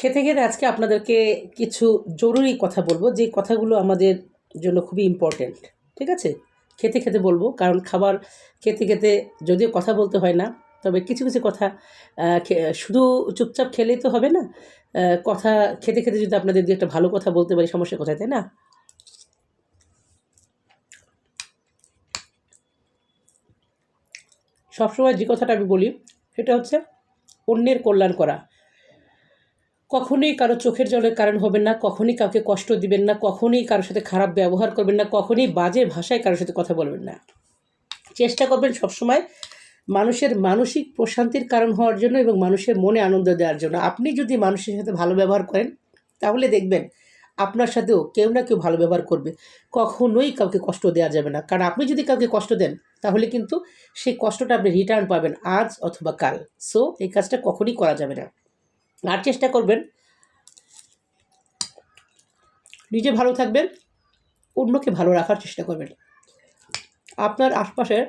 খেতে খেতে আজকে আপনাদেরকে কিছু জরুরি কথা বলব। যে কথাগুলো আমাদের জন্য খুবই ইম্পর্ট্যান্ট ঠিক আছে? খেতে খেতে বলব, কারণ খাবার খেতে খেতে যদিও কথা বলতে হয় না, তবে কিছু কিছু কথা শুধু চুপচাপ খেলেই তো হবে না কথা খেতে খেতে যদি আপনাদের একটা ভালো কথা বলতে পারি সমস্যা কোথায় তাই না? সবসময় যে কথাটা আমি বলি, সেটা হচ্ছে, অন্যের কল্যাণ করা। কখনোই কারও চোখের জলের কারণ হবেন না, কখনোই কাউকে কষ্ট দিবেন না, কখনোই কারোর সাথে খারাপ ব্যবহার করবেন না, কখনোই বাজে ভাষায় কারোর সাথে কথা বলবেন না। চেষ্টা করবেন সবসময় মানুষের মানসিক প্রশান্তির কারণ হওয়ার জন্য এবং মানুষের মনে আনন্দ দেওয়ার জন্য। আপনি যদি মানুষের সাথে ভালো ব্যবহার করেন, তাহলে দেখবেন আপনার সাথেও কেউ না কেউ ভালো ব্যবহার করবে। কখনোই কাউকে কষ্ট দেওয়া যাবে না। কারণ আপনি যদি কাউকে কষ্ট দেন, তাহলে কিন্তু সেই কষ্টটা আপনি রিটার্ন পাবেন আজ অথবা কাল। সো এই কাজটা কখনই করা যাবে না। আর চেষ্টা করবেন। নিজে ভালো থাকবেন, অন্যকে ভালো রাখার চেষ্টা করবেন। আপনার আশপাশের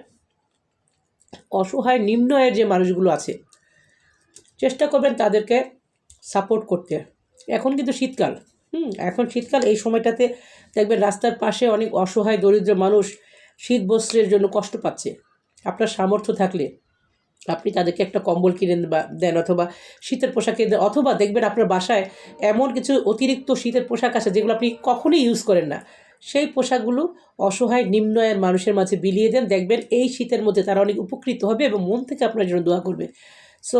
অসহায় নিম্ন আয়ের যে মানুষগুলো আছে, চেষ্টা করবেন তাদেরকে সাপোর্ট করতে। এখন কিন্তু শীতকাল, হুম, এখন শীতকাল, এই সময়টাতে দেখবেন রাস্তার পাশে অনেক অসহায়, দরিদ্র মানুষ শীত বস্ত্রের জন্য কষ্ট পাচ্ছে। আপনার সামর্থ্য থাকলে আপনি তাদেরকে একটা কম্বল কিনে দেন অথবা শীতের পোশাক কিনে দেন, অথবা দেখবেন আপনার বাসায় এমন কিছু অতিরিক্ত শীতের পোশাক আছে যেগুলো আপনি কখনোই ইউজ করেন না। সেই পোশাকগুলো অসহায় নিম্ন আয়ের মানুষের মাঝে বিলিয়ে দেন, দেখবেন এই শীতের মধ্যে তারা অনেক উপকৃত হবে এবং মন থেকে আপনার জন্য দোয়া করবে। সো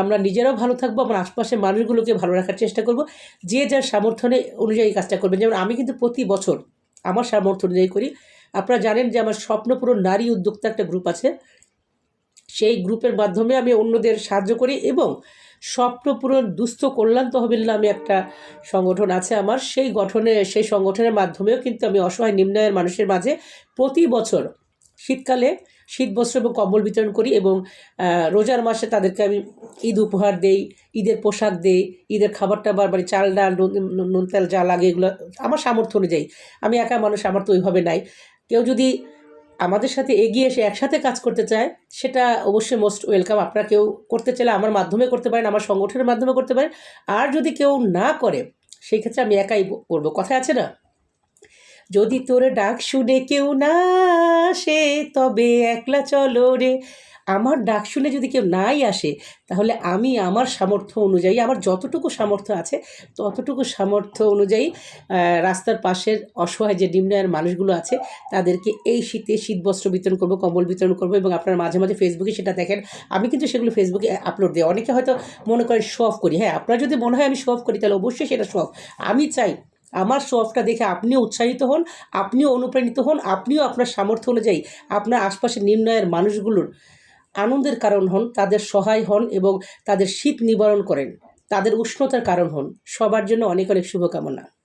আমরা নিজেরাও ভালো থাকব, আমার আশপাশের মানুষগুলোকে ভালো রাখার চেষ্টা করব। যে যার সামর্থ্যে অনুযায়ী কাজটা করবেন। যেমন আমি কিন্তু প্রতি বছর আমার সামর্থ্য অনুযায়ী করি। আপনারা জানেন যে আমার স্বপ্নপুরো নারী উদ্যোক্তা একটা গ্রুপ আছে। সেই গ্রুপের মাধ্যমে আমি অন্যদের সাহায্য করি এবং স্বপ্নপূরণ দুস্থ কল্যাণ তহবিল নামে একটা সংগঠন আছে আমার। সেই গঠনে, সেই সংগঠনের মাধ্যমেও কিন্তু আমি অসহায় নিম্নায়ের মানুষের মাঝে প্রতি বছর শীতকালে শীত বস্ত্র এবং কম্বল বিতরণ করি এবং রোজার মাসে তাদেরকে আমি ঈদ উপহার দেই, ঈদের পোশাক দেই, ঈদের খাবার টাবার মানে চাল ডাল নুন তেল যা লাগে এগুলো আমার সামর্থ্য অনুযায়ী। আমি একা মানুষ, আমার তো ওইভাবে নাই। কেউ যদি আমাদের সাথে এগিয়ে এসে একসাথে কাজ করতে চায়, সেটা অবশ্যই মোস্ট ওয়েলকাম আপনারা কেউ করতে চাইলে আমার মাধ্যমে করতে পারেন, আমার সংগঠনের মাধ্যমে করতে পারেন। আর যদি কেউ না করে, সেই ক্ষেত্রে আমি একাই করব কথা আছে না? যদি তোর ডাক শুনে কেউ না আসে, তবে একলা চলো রে। আমার ডাক শুনে যদি কেউ নাই আসে, তাহলে আমি আমার সামর্থ্য অনুযায়ী, আমার যতটুকু সামর্থ্য আছে, ততটুকু সামর্থ্য অনুযায়ী রাস্তার পাশের অসহায় যে নিম্নায়ের মানুষগুলো আছে, তাদেরকে এই শীতে শীত বস্ত্র বিতরণ করব, কম্বল বিতরণ করব এবং আপনারা মাঝে মাঝে ফেসবুকে সেটা দেখেন। আমি কিন্তু সেগুলো ফেসবুকে আপলোড দিই। অনেকে হয়তো মনে করেন শো অফ করি। হ্যাঁ আপনার যদি মনে হয় আমি শো অফ করি, তাহলে অবশ্যই সেটা শো অফ আমি চাই আমার শো অফটা দেখে আপনিও উৎসাহিত হন, আপনিও অনুপ্রাণিত হন, আপনিও আপনার সামর্থ্য অনুযায়ী আপনার আশপাশের নিম্নায়ের মানুষগুলোর আনন্দের কারণ হন, তাদের সহায় হন এবং তাদের শীত নিবারণ করেন। তাদের উষ্ণতার কারণ হন। সবার জন্য অনেক অনেক শুভকামনা।